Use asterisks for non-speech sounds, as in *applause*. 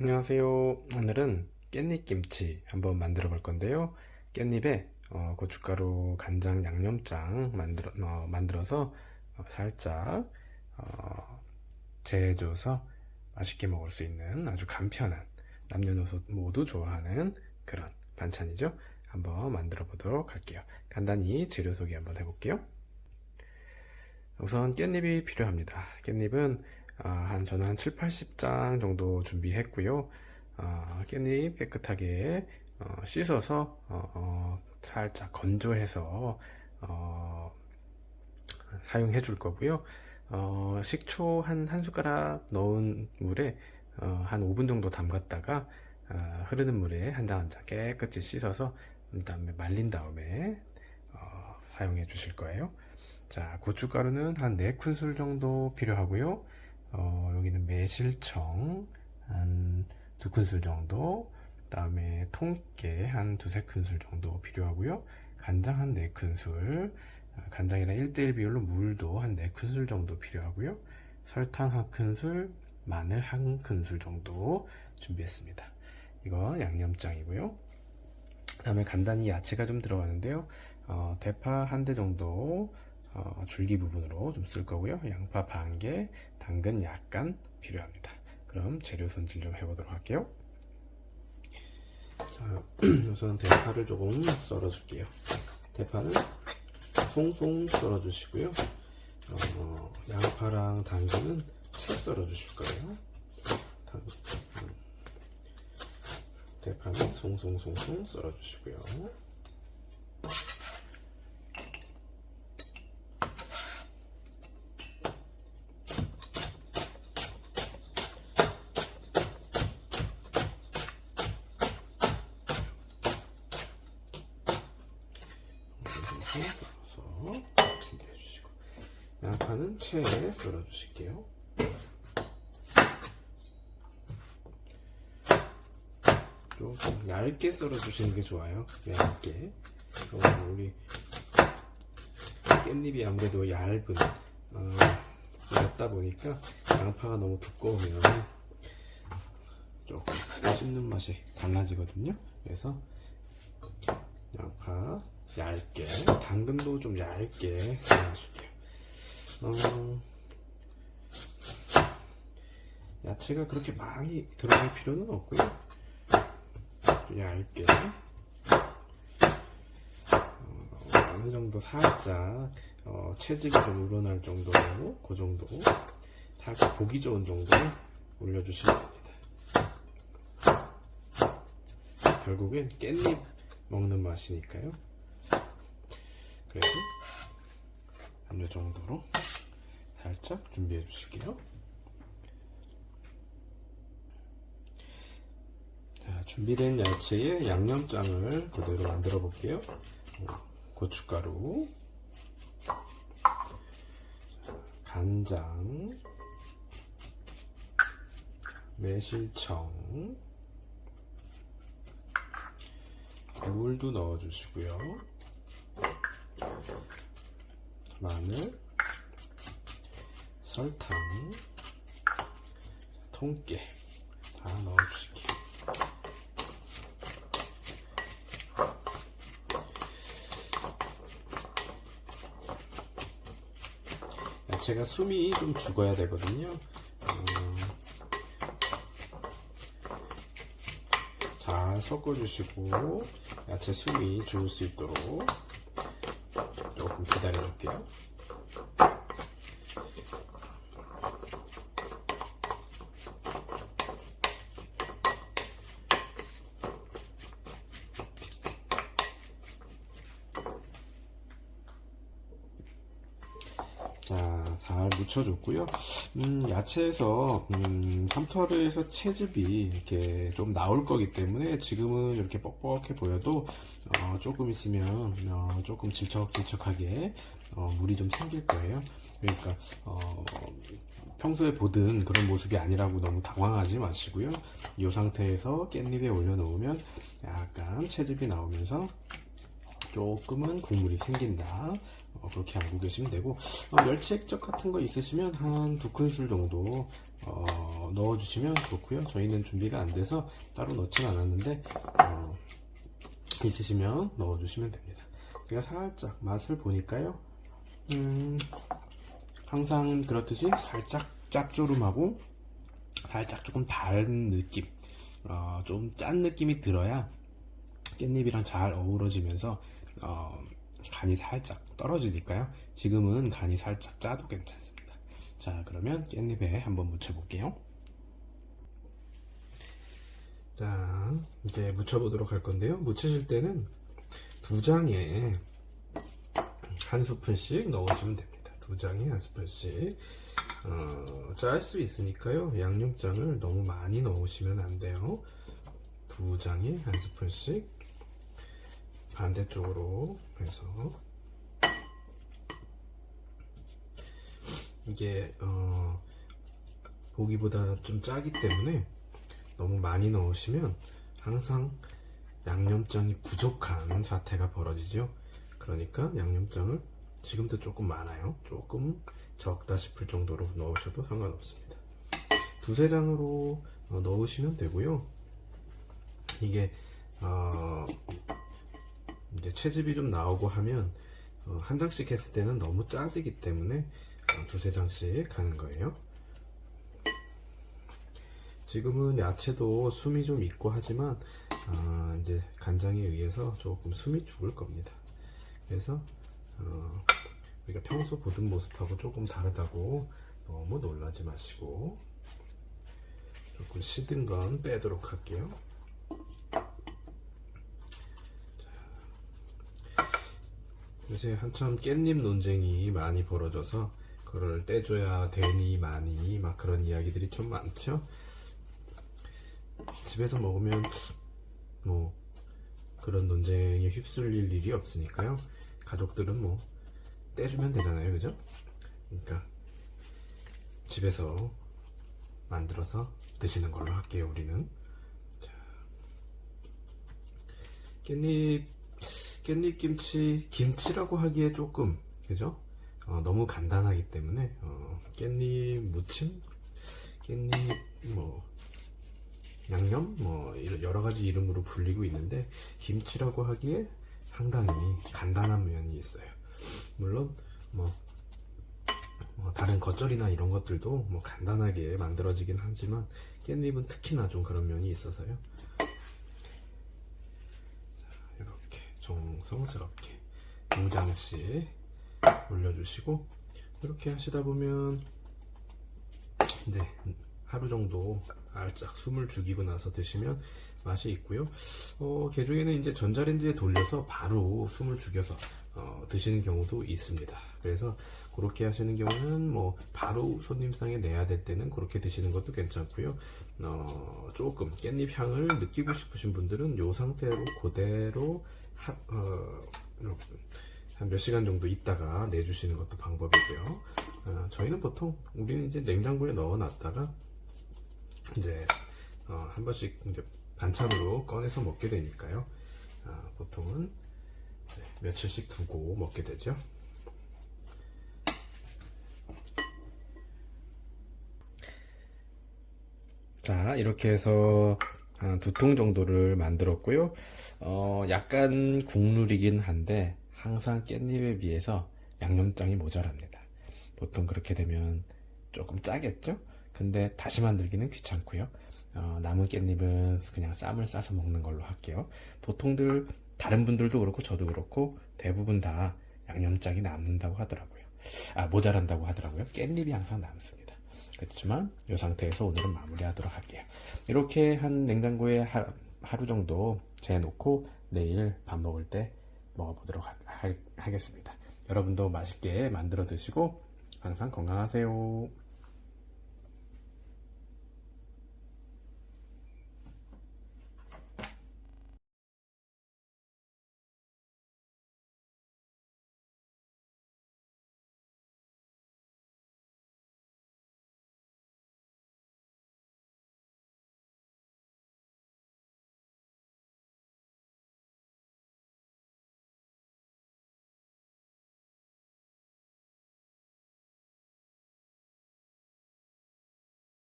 안녕하세요. 오늘은 깻잎김치 한번 만들어 볼 건데요. 깻잎에 어, 고춧가루, 간장, 양념장 만들어, 어, 만들어서 어, 살짝 어, 재줘서 맛있게 먹을 수 있는 아주 간편한 남녀노소 모두 좋아하는 그런 반찬이죠. 한번 만들어 보도록 할게요. 간단히 재료 소개 한번 해볼게요. 우선 깻잎이 필요합니다. 깻잎은 아, 한 저는 한 7, 80장 정도 준비했고요. 아, 깻잎 깨끗하게 어, 씻어서 어, 어, 살짝 건조해서 어, 사용해 줄 거고요. 어, 식초 한, 한 숟가락 넣은 물에 어, 한 5분 정도 담갔다가 어, 흐르는 물에 한 장 한 장 깨끗이 씻어서 그다음에 말린 다음에 어, 사용해 주실 거예요. 자, 고춧가루는 한 4큰술 정도 필요하고요. 어, 여기는 매실청 한 2큰술 정도, 그다음에 통깨 한 2, 3큰술 정도 필요하고요. 간장 한 4큰술, 어, 간장이랑 1대1 비율로 물도 한 4큰술 정도 필요하고요. 설탕 한 큰술, 마늘 한 큰술 정도 준비했습니다. 이거 양념장이고요. 그 다음에 간단히 야채가 좀 들어가는데요. 어, 대파 한 대 정도 어, 줄기 부분으로 좀 쓸 거고요. 양파 반 개, 당근 약간 필요합니다. 그럼 재료 손질 좀 해보도록 할게요. 자, *clears throat* 우선 대파를 조금 썰어줄게요. 대파는 송송 썰어주시고요. 어, 양파랑 당근은 채 썰어주실 거예요. 당- 음. 대파는 송송송송 썰어주시고요. 썰어서 준비해 주시고 양파는 채에 썰어 주실게요. 조금 얇게 썰어 주시는 게 좋아요. 얇게. 어, 우리 깻잎이 아무래도 얇은 어, 얇다 보니까 양파가 너무 두꺼우면 조금 씹는 맛이 달라지거든요. 그래서 양파 얇게 당근도 좀 얇게 썰어줄게요 어, 야채가 그렇게 많이 들어갈 필요는 없고요. 좀 얇게. 어, 어느 정도 살짝 어, 채집이 좀 우러날 정도로 그 정도. 살짝 보기 좋은 정도로 올려주시면 됩니다. 결국엔 깻잎 먹는 맛이니까요. 그래서 한이 정도로 살짝 준비해 주실게요. 자, 준비된 야채에 양념장을 그대로 만들어 볼게요. 어, 고춧가루, 간장, 매실청, 물도 넣어주시고요. 마늘, 설탕, 통깨 다 넣어주실게요. 야채가 숨이 좀 죽어야 되거든요. 어, 잘 섞어주시고 야채 숨이 죽을 수 있도록 조금 기다려줄게요. 자, 잘 묻혀줬고요. 음, 야채에서 음, 삼터리에서 채즙이 이렇게 좀 나올 거기 때문에 지금은 이렇게 뻑뻑해 보여도 어, 조금 있으면 어, 조금 질척질척하게 어, 물이 좀 생길 거예요. 그러니까 어, 평소에 보던 그런 모습이 아니라고 너무 당황하지 마시고요. 이 상태에서 깻잎에 올려놓으면 약간 채즙이 나오면서 조금은 국물이 생긴다. 어, 그렇게 알고 계시면 되고 어, 멸치 액젓 같은 거 있으시면 한 두 큰술 정도 어, 넣어주시면 좋고요. 저희는 준비가 안 돼서 따로 넣진 않았는데 어, 있으시면 넣어주시면 됩니다. 제가 살짝 맛을 보니까요. 음, 항상 그렇듯이 살짝 짭조름하고 살짝 조금 다른 느낌, 어, 좀 짠 느낌이 들어야 깻잎이랑 잘 어우러지면서 어, 간이 살짝 떨어지니까요. 지금은 간이 살짝 짜도 괜찮습니다. 자, 그러면 깻잎에 한번 묻혀볼게요. 자, 이제 묻혀보도록 할 건데요. 묻히실 때는 두 장에 한 스푼씩 넣으시면 됩니다. 두 장에 한 스푼씩. 어, 짤 수 있으니까요. 양념장을 너무 많이 넣으시면 안 돼요. 두 장에 한 스푼씩 반대쪽으로 해서 이게 어, 보기보다 좀 짜기 때문에 너무 많이 넣으시면 항상 양념장이 부족한 사태가 벌어지죠. 그러니까 양념장을 지금도 조금 많아요. 조금 적다 싶을 정도로 넣으셔도 상관없습니다. 두세 장으로 어, 넣으시면 되고요. 이게 어, 이제 채즙이 좀 나오고 하면 어, 한 장씩 했을 때는 너무 짜지기 때문에 어, 두세 장씩 하는 거예요. 지금은 야채도 숨이 좀 있고 하지만 아, 이제 간장에 의해서 조금 숨이 죽을 겁니다. 그래서 어, 우리가 평소 보던 모습하고 조금 다르다고 너무 놀라지 마시고 조금 시든 건 빼도록 할게요. 요새 한참 깻잎 논쟁이 많이 벌어져서 그걸 떼줘야 되니 많이 막 그런 이야기들이 좀 많죠. 집에서 먹으면 뭐 그런 논쟁에 휩쓸릴 일이 없으니까요. 가족들은 뭐 떼주면 되잖아요, 그죠? 그러니까 집에서 만들어서 드시는 걸로 할게요, 우리는. 자, 깻잎 깻잎 김치 김치라고 하기에 조금 그죠? 어, 너무 간단하기 때문에 어, 깻잎 무침, 깻잎 뭐 양념 뭐 여러 가지 이름으로 불리고 있는데 김치라고 하기에 상당히 간단한 면이 있어요. 물론 뭐, 뭐 다른 겉절이나 이런 것들도 뭐 간단하게 만들어지긴 하지만 깻잎은 특히나 좀 그런 면이 있어서요. 자, 이렇게 정성스럽게 두 장씩 올려주시고 이렇게 하시다 보면 이제 하루 정도 알짝 숨을 죽이고 나서 드시면 맛이 있고요. 어, 개중에는 이제 전자레인지에 돌려서 바로 숨을 죽여서 어, 드시는 경우도 있습니다. 그래서 그렇게 하시는 경우는 뭐 바로 손님상에 내야 될 때는 그렇게 드시는 것도 괜찮고요. 어, 조금 깻잎 향을 느끼고 싶으신 분들은 이 상태로 그대로 하, 어, 한몇 시간 정도 있다가 내주시는 것도 방법이고요. 어, 저희는 보통 우리는 이제 냉장고에 넣어놨다가 이제 어, 한 번씩 이제 반찬으로 꺼내서 먹게 되니까요. 아, 보통은 네, 며칠씩 두고 먹게 되죠. 자, 이렇게 해서 한 두 통 정도를 만들었고요. 어, 약간 국룰이긴 한데 항상 깻잎에 비해서 양념장이 모자랍니다. 보통 그렇게 되면 조금 짜겠죠? 근데 다시 만들기는 귀찮고요. 어, 남은 깻잎은 그냥 쌈을 싸서 먹는 걸로 할게요. 보통들 다른 분들도 그렇고 저도 그렇고 대부분 다 양념장이 남는다고 하더라고요. 아 모자란다고 하더라고요. 깻잎이 항상 남습니다. 그렇지만 이 상태에서 오늘은 마무리하도록 할게요. 이렇게 한 냉장고에 하, 하루 정도 재놓고 내일 밥 먹을 때 먹어보도록 하, 하, 하겠습니다. 여러분도 맛있게 만들어 드시고 항상 건강하세요.